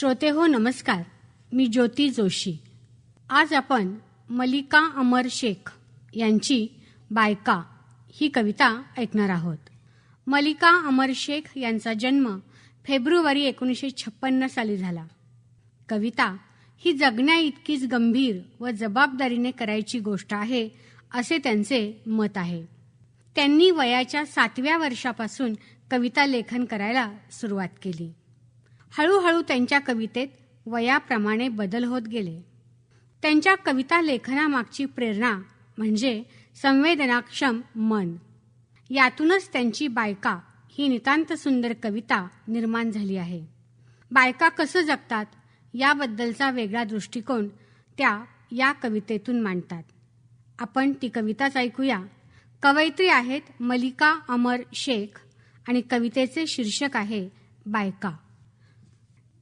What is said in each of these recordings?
श्रोते हो नमस्कार. मी ज्योती जोशी. आज आपण मलिका अमर शेख यांची बायका ही कविता ऐकणार आहोत. मलिका अमर शेख यांचा जन्म फेब्रुवारी एकोणीसशे छप्पन्न साली झाला. कविता ही जगण्या इतकीच गंभीर व जबाबदारीने करायची गोष्ट आहे असे त्यांचे मत आहे. त्यांनी वयाच्या सातव्या वर्षापासून कविता लेखन करायला सुरुवात केली. हळूहळू त्यांच्या कवितेत वयाप्रमाणे बदल होत गेले. त्यांच्या कविता लेखनामागची प्रेरणा म्हणजे संवेदनाक्षम मन. यातूनच त्यांची बायका ही नितांत सुंदर कविता निर्माण झाली आहे. बायका कसं जगतात याबद्दलचा वेगळा दृष्टिकोन त्या या कवितेतून मांडतात. आपण ती कविताच ऐकूया. कवयित्री आहेत मलिका अमर शेख आणि कवितेचे शीर्षक आहे बायका.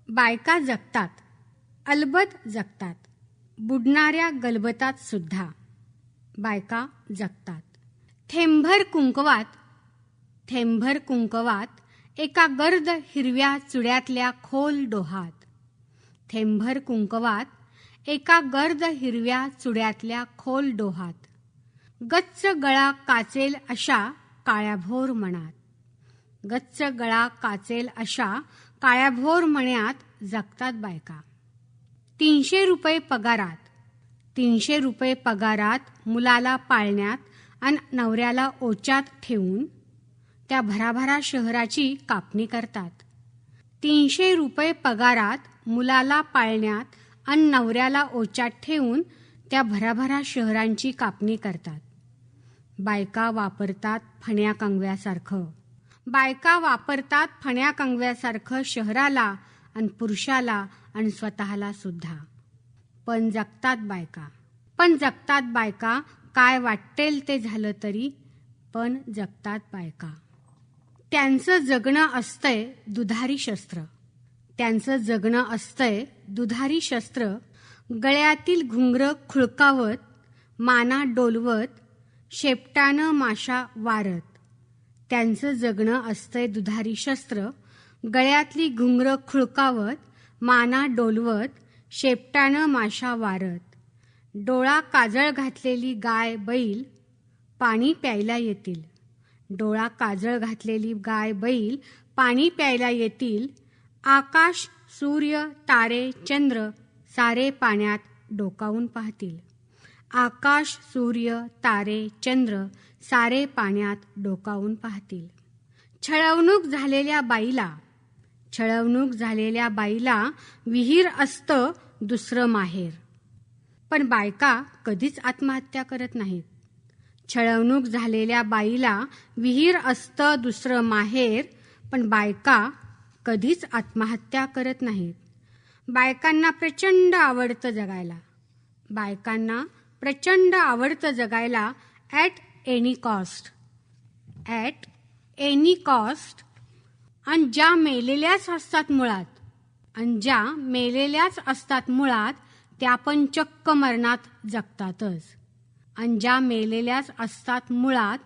बायका जगतात अलबत जगतात बुडणाऱ्या गलबतात सुद्धा बायका जगतात. थेंभर कुंकवात थेंभर कुंकवात एका गर्द हिरव्या चुड्यातल्या खोल डोहात. थेंभर कुंकवात एका गर्द हिरव्या चुड्यातल्या खोल डोहात. गच्च गळा काचेल अशा काळ्याभोर मनात. गच्च गळा काचेल अशा काळ्याभोर मण्यात जगतात बायका. तीनशे रुपये पगारात तीनशे रुपये पगारात मुलाला पाळण्यात आणि नवऱ्याला ओच्यात ठेवून त्या भराभरा शहराची कापणी करतात. तीनशे रुपये पगारात मुलाला पाळण्यात आणि नवऱ्याला ओच्यात ठेवून त्या भराभरा शहरांची कापणी करतात. बायका वापरतात फण्या कंगव्यासारखं. बायका वापरतात फण्या कंगव्यासारखं शहराला आणि पुरुषाला आणि स्वतःला सुद्धा. पण जगतात बायका. पण जगतात बायका काय वाटेल ते झालं तरी पण जगतात बायका. त्यांचं जगणं असतंय दुधारी शस्त्र. त्यांचं जगणं असतंय दुधारी शस्त्र. गळ्यातील घुंगरं खुळकावत माना डोलवत शेपटानं माशा वारत. त्यांचं जगणं असतंय दुधारी शस्त्र. गळ्यातली घुंगरं खुळकावत माना डोलवत शेपटानं माशा वारत. डोळा काजळ घातलेली गाय बैल पाणी प्यायला येतील. डोळा काजळ घातलेली गाय बैल पाणी प्यायला येतील. आकाश सूर्य तारे चंद्र सारे पाण्यात डोकावून पाहतील. आकाश सूर्य तारे चंद्र सारे पाण्यात डोकावून पाहतील. छळवणूक झालेल्या बाईला छळवणूक झालेल्या बाईला विहीर असतं दुसरं माहेर. पण बायका कधीच आत्महत्या करत नाहीत. छळवणूक झालेल्या बाईला विहीर असतं दुसरं माहेर पण बायका कधीच आत्महत्या करत नाहीत. बायकांना प्रचंड आवडतं जगायला. बायकांना प्रचंड आवडतं जगायला at any cost at any cost आणि ज्या मेलेल्याच असतात मुळात आणि ज्या मेलेल्याच असतात मुळात त्या पण चक्क मरणात जगतातच. आणि ज्या मेलेल्याच असतात मुळात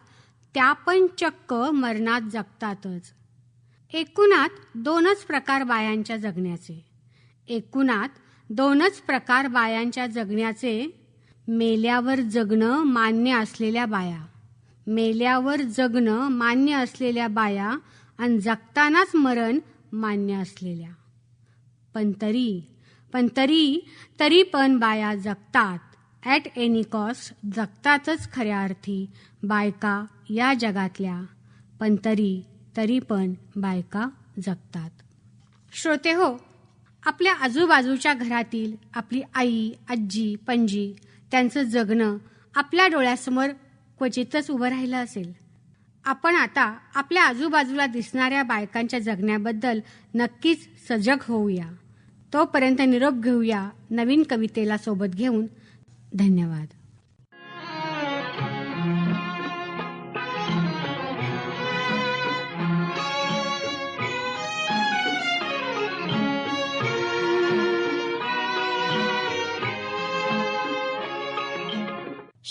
त्या पण चक्क मरणात जगतातच. एकूणात दोनच प्रकार बायांच्या जगण्याचे. एकूणात दोनच प्रकार बायांच्या जगण्याचे मेल्यावर जगणं मान्य असलेल्या बाया. मेल्यावर जगणं मान्य असलेल्या बाया आणि जगतानाच मरण मान्य असलेल्या. पण तरी पण तरी तरी पण बाया जगतात. ॲट एनी कॉस्ट जगतातच खऱ्या अर्थी बायका या जगातल्या. पण तरी तरी पण बायका जगतात. श्रोते हो आपल्या आजूबाजूच्या घरातील आपली आई आजी पणजी त्यांचं जगणं आपल्या डोळ्यासमोर क्वचितच उभं राहिलं असेल. आपण आता आपल्या आजूबाजूला दिसणाऱ्या बायकांच्या जगण्याबद्दल नक्कीच सजग होऊया. तोपर्यंत निरोप घेऊया नवीन कवितेला सोबत घेऊन. धन्यवाद.